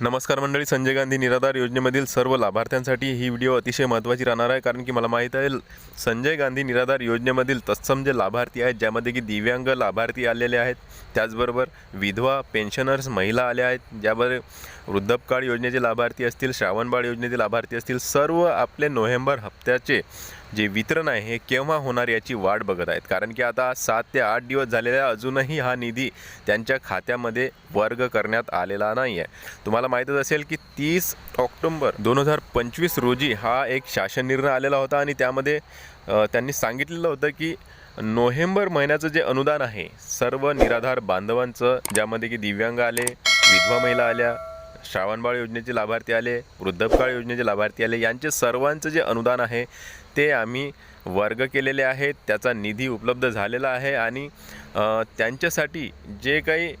नमस्कार मंडळी संजय गांधी निराधार योजनेमधील सर्व लाभार्थ्यांसाठी ही व्हिडिओ अतिशय महत्त्वाची राहणार आहे कारण की मला माहीत आहे संजय गांधी निराधार योजनेमधील तत्सम जे लाभार्थी आहेत ज्यामध्ये की दिव्यांग लाभार्थी आलेले आहेत त्याचबरोबर विधवा पेन्शनर्स महिला आल्या आहेत ज्यावर वृद्धपकाळ योजनेचे लाभार्थी असतील श्रावणबाळ योजनेचे लाभार्थी असतील सर्व आपले नोव्हेंबर हप्त्याचे जे वितरण आहे हे केव्हा होणार याची वाट बघत आहेत. कारण की आता सात ते आठ दिवस झालेल्या अजूनही हा निधी त्यांच्या खात्यामध्ये वर्ग करण्यात आलेला नाही आहे. तुम्हाला माहीतच असेल की तीस ऑक्टोंबर दोन हजार पंचवीस रोजी हा एक शासन निर्णय आलेला होता आणि त्यामध्ये त्यांनी सांगितलेलं होतं की नोव्हेंबर महिन्याचं जे अनुदान आहे सर्व निराधार बांधवांचं ज्यामध्ये की दिव्यांग आले विधवा महिला आल्या श्रावणबाळ योजनेचे लाभार्थी आले वृद्धपकाळ योजनेचे लाभार्थी आले यांचे सर्वांचं जे अनुदान आहे ते आम्ही वर्ग केलेले आहेत त्याचा निधी उपलब्ध झालेला आहे आणि त्यांच्यासाठी जे काही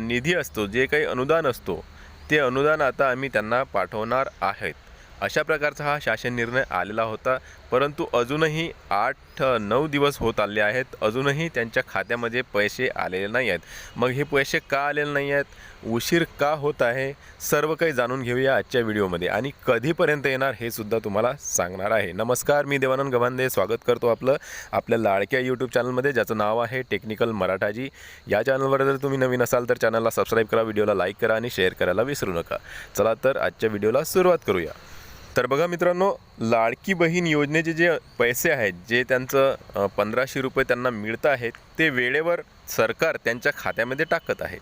निधी असतो जे काही अनुदान असतो ते अनुदान आता आम्ही त्यांना पाठवणार आहेत. अशा प्रकारचा हा शासन निर्णय आलेला होता. परंतु अजूनही आठ नऊ दिवस होत आले आहेत. अजूनही त्यांच्या खात्यामध्ये पैसे आलेले नाही आहेत. मग हे पैसे का आलेले नाही आहेत? उशीर का होत आहे? सर्व काही जाणून घेऊया आजच्या व्हिडिओमध्ये. आणि कधीपर्यंत येणार हे सुद्धा तुम्हाला सांगणार आहे. नमस्कार मी देवानंद गव्हांदे स्वागत करतो आपलं आपल्या लाडक्या यूट्यूब चॅनलमध्ये ज्याचं नाव आहे टेक्निकल मराठाजी. या चॅनलवर जर तुम्ही नवीन असाल तर चॅनलला सबस्क्राईब करा व्हिडिओला लाईक करा आणि शेअर करायला विसरू नका. चला तर आजच्या व्हिडिओला सुरुवात करूया. तर बघा मित्रांनो लाडकी बहीण योजनेचे जे पैसे आहेत जे त्यांचं पंधराशे रुपये त्यांना मिळत आहेत ते वेळेवर सरकार त्यांच्या खात्यामध्ये टाकत आहे.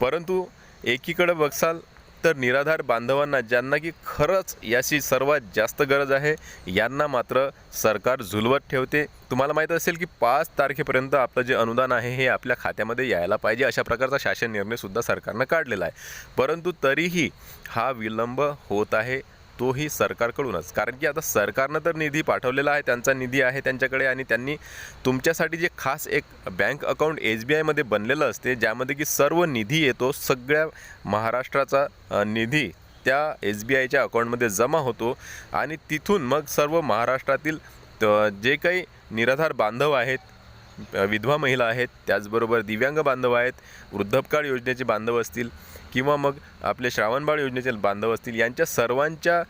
परंतु एकीकडं बघसाल तर निराधार बांधवांना ज्यांना की खरंच याची सर्वात जास्त गरज आहे यांना मात्र सरकार झुलवत ठेवते. तुम्हाला माहीत असेल की पाच तारखेपर्यंत आपलं जे अनुदान आहे हे आपल्या खात्यामध्ये यायला पाहिजे अशा प्रकारचा शासन निर्णयसुद्धा सरकारनं काढलेला आहे. परंतु तरीही हा विलंब होत आहे. तोही सरकारकडूनच. कारण की आता सरकारनं तर निधी पाठवलेला आहे त्यांचा निधी आहे त्यांच्याकडे आणि त्यांनी तुमच्यासाठी जे खास एक बँक अकाउंट एस बी आयमध्ये बनलेलं असते ज्यामध्ये की सर्व निधी येतो सगळ्या महाराष्ट्राचा निधी त्या एस बी आयच्या अकाउंटमध्ये जमा होतो आणि तिथून मग सर्व महाराष्ट्रातील त- जे काही निराधार बांधव आहेत विधवा महिला आहेत त्याचबरोबर दिव्यांग बांधव आहेत वृद्धपकाळ योजनेचे बांधव असतील किंवा मग आपले श्रावणबाळ योजनेचे बांधव असतील यांच्या सर्वांच्या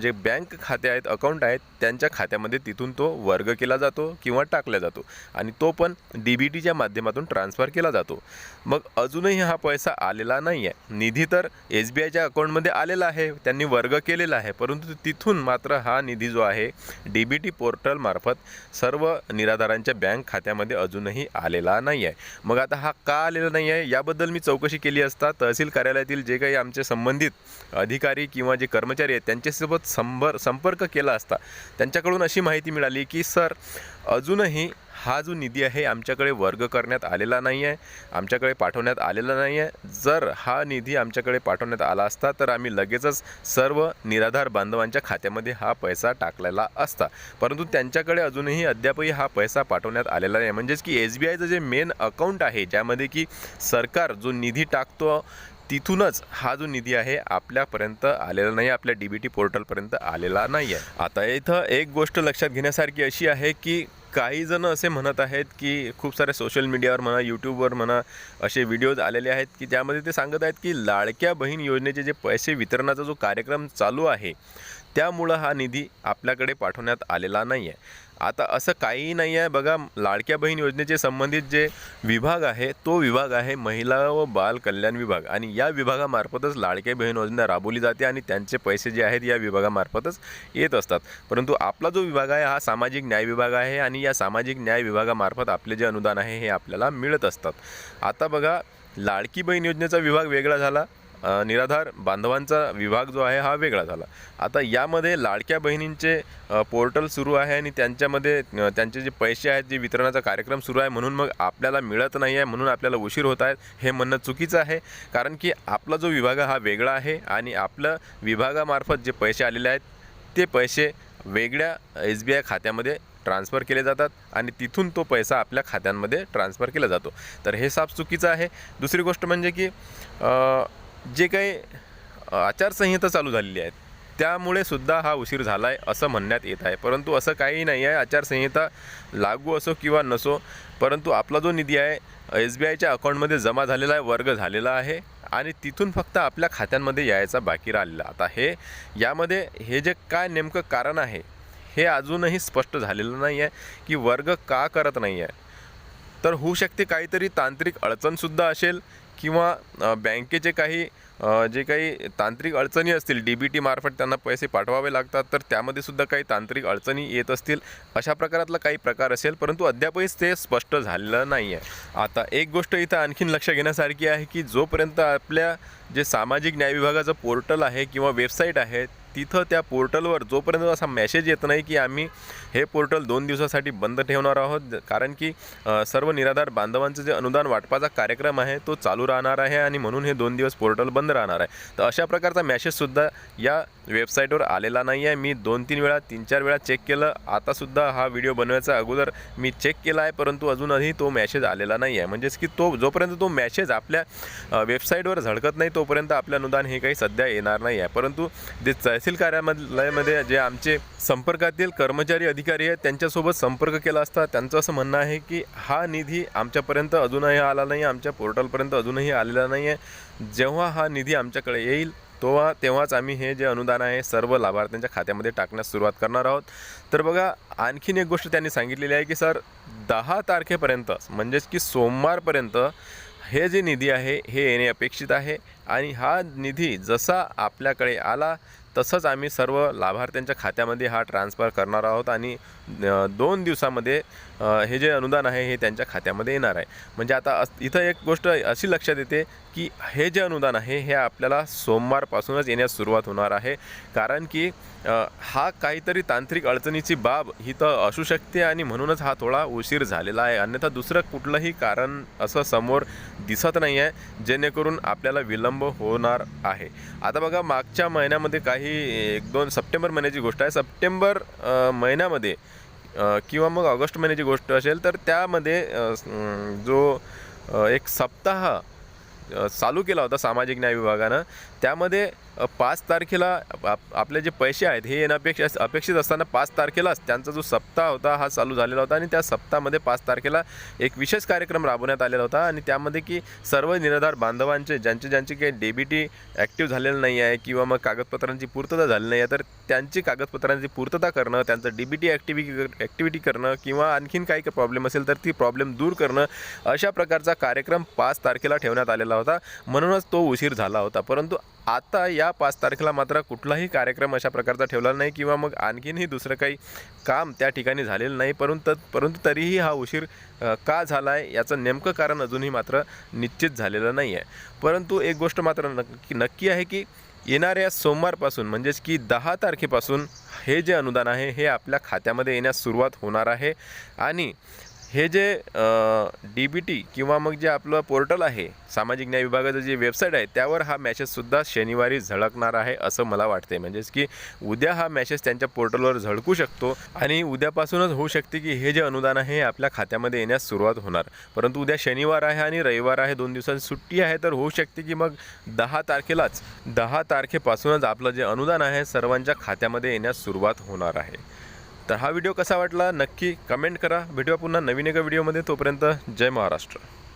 जे बँक खाते आहेत अकाउंट आहेत त्यांच्या खात्यामध्ये तिथून तो वर्ग केला जातो किंवा टाकला जातो. आणि तो पण डी बी टीच्या माध्यमातून ट्रान्सफर केला जातो. मग अजूनही हा पैसा आलेला नाही आहे निधी तर एस बी आयच्या अकाउंटमध्ये आलेला आहे. त्यांनी वर्ग केलेला आहे. परंतु तिथून मात्र हा निधी जो आहे डी बी टी पोर्टलमार्फत सर्व निराधारांच्या बँक खात्यामध्ये अजूनही आलेला नाही आहे मग आता हा का आलेला नाही आहे याबद्दल मी चौकशी केली असता तहसील कार्यालयातील जे काही आमचे संबंधित अधिकारी किंवा जे कर्मचारी आहेत त्यांच्यासोबत संभर संपर्क केला असता त्यांच्याकडून अशी माहिती मिळाली की सर अजूनही हा जो निधी आहे आमच्याकडे वर्ग करण्यात आलेला नाही आहे आमच्याकडे पाठवण्यात आलेला नाही आहे. जर हा निधी आमच्याकडे पाठवण्यात आला असता तर आम्ही लगेचच सर्व निराधार बांधवांच्या खात्यामध्ये हा पैसा टाकलेला असता. परंतु त्यांच्याकडे अजूनही अद्यापही हा पैसा पाठवण्यात आलेला नाही म्हणजेच की एस बी आयचं जे मेन अकाउंट आहे ज्यामध्ये की सरकार जो निधी टाकतो तिथूनच हा जो निधी आहे आपल्यापर्यंत आलेला नाही आपल्या डी बी टी पोर्टलपर्यंत आलेला नाही आहे आता इथं एक गोष्ट लक्षात घेण्यासारखी अशी आहे की काही जण असे म्हणत आहेत की खूप सारे सोशल मीडियावर म्हणा यूट्यूबवर म्हणा असे व्हिडिओज आलेले आहेत की ज्यामध्ये ते सांगत आहेत की लाडक्या बहीण योजनेचे जे पैसे वितरणाचा जो कार्यक्रम चालू आहे त्यामुळं हा निधी आपल्याकडे पाठवण्यात आलेला नाही आहे आता असं काहीही नाही आहे. बघा लाडक्या बहीण योजनेचे संबंधित जे विभाग आहे तो विभाग आहे महिला व बाल कल्याण विभाग. आणि या विभागामार्फतच लाडक्या बहीण योजना राबवली जाते आणि त्यांचे पैसे जे आहेत या विभागामार्फतच येत असतात. परंतु आपला जो विभाग आहे हा सामाजिक न्याय विभाग आहे आणि या सामाजिक न्याय विभागामार्फत आपले जे अनुदान आहे हे आपल्याला मिळत असतात. आता बघा लाडकी बहीण योजनेचा विभाग वेगळा झाला. निराधार बांधवांचा विभाग जो आहे हा वेगळा झाला. आता यामध्ये लाडक्या बहिणींचे पोर्टल सुरू आहे आणि त्यांच्यामध्ये त्यांचे जे पैसे आहेत जे वितरणाचा कार्यक्रम सुरू आहे म्हणून मग आपल्याला मिळत नाही आहे म्हणून आपल्याला उशीर होत आहेत हे म्हणणं चुकीचं आहे. कारण की आपला जो विभाग हा वेगळा आहे आणि आपलं विभागामार्फत जे पैसे आलेले आहेत ते पैसे वेगळ्या एस बी आय खात्यामध्ये ट्रान्सफर केले जातात आणि तिथून तो पैसा आपल्या खात्यांमध्ये ट्रान्सफर केला जातो. तर हे साफ चुकीचं आहे. दुसरी गोष्ट म्हणजे की जे काही आचारसंहिता चालू झालेली आहे त्यामुळे सुद्धा हा उशीर झाला आहे असं म्हणण्यात येत आहे. परंतु असं काही नाही आहे. आचारसंहिता लागू असो किंवा नसो परंतु आपला जो निधी आहे एस बी आयच्या अकाउंटमध्ये जमा झालेला आहे वर्ग झालेला आहे आणि तिथून फक्त आपल्या खात्यांमध्ये यायचा बाकी राहिलेला. आता हे यामध्ये हे जे काय नेमकं कारण आहे हे अजूनही स्पष्ट झालेलं नाही आहे की वर्ग का करत नाही आहे. तर होऊ शकते काहीतरी तांत्रिक अडचणसुद्धा असेल किंवा बँकेचे काही जे काही तांत्रिक अडचणी असतील डी बी टीमार्फत त्यांना पैसे पाठवावे लागतात तर त्यामध्ये सुद्धा काही तांत्रिक अडचणी येत असतील अशा प्रकारातला काही प्रकार असेल परंतु अद्यापही ते स्पष्ट झालेलं नाही आहे आता एक गोष्ट इथं आणखीन लक्ष घेण्यासारखी आहे की जोपर्यंत आपल्या जे सामाजिक न्याय विभागाचं पोर्टल आहे किंवा वेबसाईट आहे तिथं त्या पोर्टलवर जोपर्यंत असा मेसेज येत नाही की आम्ही हे पोर्टल दोन दिवसासाठी बंद ठेवणार आहोत कारण की सर्व निराधार बांधवांचं जे अनुदान वाटपाचा कार्यक्रम आहे तो चालू राहणार आहे आणि म्हणून हे दोन दिवस पोर्टल बंद राहणार आहे. तर अशा प्रकारचा मेसेजसुद्धा या वेबसाईटवर आलेला नाही आहे. मी दोन तीन वेळा तीन चार वेळा चेक केलं. आतासुद्धा हा व्हिडिओ बनवायचा अगोदर मी चेक केला आहे परंतु अजूनही तो मेसेज आलेला नाही आहे. म्हणजेच की तो जोपर्यंत तो मेसेज आपल्या वेबसाईटवर झळकत नाही तोपर्यंत आपलं अनुदान हे काही सध्या येणार नाही आहे. परंतु जे तहसील कार्यालयामध्ये जे आमचे संपर्कातील कर्मचारी अधिकारी आहेत त्यांच्यासोबत संपर्क केला असता त्यांचं असं म्हणणं आहे की हा निधी आमच्यापर्यंत अजूनही आला नाही आमच्या पोर्टलपर्यंत अजूनही आलेला नाही आहे जेव्हा हा निधी आमच्याकडे येईल तेव्हा तेव्हाच आम्ही हे जे अनुदान आहे सर्व लाभार्थ्यांच्या खात्यामध्ये टाकण्यास सुरुवात करणार आहोत. तर बघा आणखीन एक गोष्ट त्यांनी सांगितलेली आहे की सर दहा तारखेपर्यंत म्हणजेच की सोमवारपर्यंत हे जे निधी आहे हे येणे अपेक्षित आहे. आणि हा निधी जसा आपल्याकडे आला तसंच आम्ही सर्व लाभार्थ्यांच्या खात्यामध्ये हा ट्रान्सफर करणार आहोत आणि दोन दिवसामध्ये हे जे अनुदान आहे हे त्यांच्या खात्यामध्ये येणार आहे. म्हणजे आता इथं एक गोष्ट अशी लक्षात येते की हे जे अनुदान आहे हे आपल्याला सोमवारपासूनच येण्यास सुरुवात होणार आहे. कारण की हा काहीतरी तांत्रिक अडचणीची बाब ही तर असू शकते आणि म्हणूनच हा थोडा उशीर झालेला आहे. अन्यथा दुसरं कुठलंही कारण असं समोर दिसत नाही आहे जेणेकरून आपल्याला विलंब होणार आहे. आता बघा मागच्या महिन्यामध्ये काही एक दोन सप्टेंबर महिन्याची गोष्ट आहे. सप्टेंबर महिन्यामध्ये किंवा मग ऑगस्ट महिन्याची गोष्ट असेल तर त्यामध्ये जो एक सप्ताह चालू केला होता सामाजिक न्याय विभागानं त्यामध्ये पाच तारखेला आप आपले जे पैसे आहेत हे येणं अपेक्षा अपेक्षित असताना पाच तारखेलाच त्यांचा जो सप्ताह होता हा चालू झालेला होता आणि त्या सप्ताहामध्ये पाच तारखेला एक विशेष कार्यक्रम राबवण्यात आलेला होता आणि त्यामध्ये की सर्व निराधार बांधवांचे ज्यांचे ज्यांचे काही डेबिटी ॲक्टिव्ह झालेलं नाही आहे किंवा मग कागदपत्रांची पूर्तता झाली नाही आहे तर त्यांची कागदपत्रांची पूर्तता करणं त्यांचं डीबीटी ॲक्टिव्हिटी ॲक्टिव्हिटी करणं किंवा आणखीन काही प्रॉब्लेम असेल तर ती प्रॉब्लेम दूर करणं अशा प्रकारचा कार्यक्रम पाच तारखेला ठेवण्यात आलेला होता. म्हणूनच तो उशीर झाला होता. परंतु आता या पाच तारखेला मात्र कुठलाही कार्यक्रम अशा प्रकारचा ठेवला नाही किंवा मग आणखीनही दुसरं काही काम त्या ठिकाणी झालेलं नाही. परंतु परंतु तरीही हा उशीर का झाला आहे याचं नेमकं कारण अजूनही मात्र निश्चित झालेलं नाही आहे परंतु एक गोष्ट मात्र नक्की नक्की आहे की येणाऱ्या सोमवारपासून म्हणजेच की दहा तारखेपासून हे जे अनुदान आहे हे आपल्या खात्यामध्ये येण्यास सुरुवात होणार आहे. आणि हे जे डी बी टी किंवा मग जे आपलं पोर्टल आहे सामाजिक न्याय विभागाचं जे वेबसाईट आहे त्यावर हा मॅसेजसुद्धा शनिवारी झळकणार आहे असं मला वाटते म्हणजेच की उद्या हा मॅसेज त्यांच्या पोर्टलवर झळकू शकतो आणि उद्यापासूनच होऊ शकते की हे जे अनुदान आहे हे आपल्या खात्यामध्ये येण्यास सुरुवात होणार. परंतु उद्या शनिवार आहे आणि रविवार आहे दोन दिवसांची सुट्टी आहे तर होऊ शकते की मग दहा तारखेलाच दहा तारखेपासूनच आपलं जे अनुदान आहे सर्वांच्या खात्यामध्ये येण्यास सुरुवात होणार आहे. तर हा व्हिडिओ कसा वाटला नक्की कमेंट करा. भेटूया पुन्हा नवीन एका व्हिडिओमध्ये. तोपर्यंत जय महाराष्ट्र.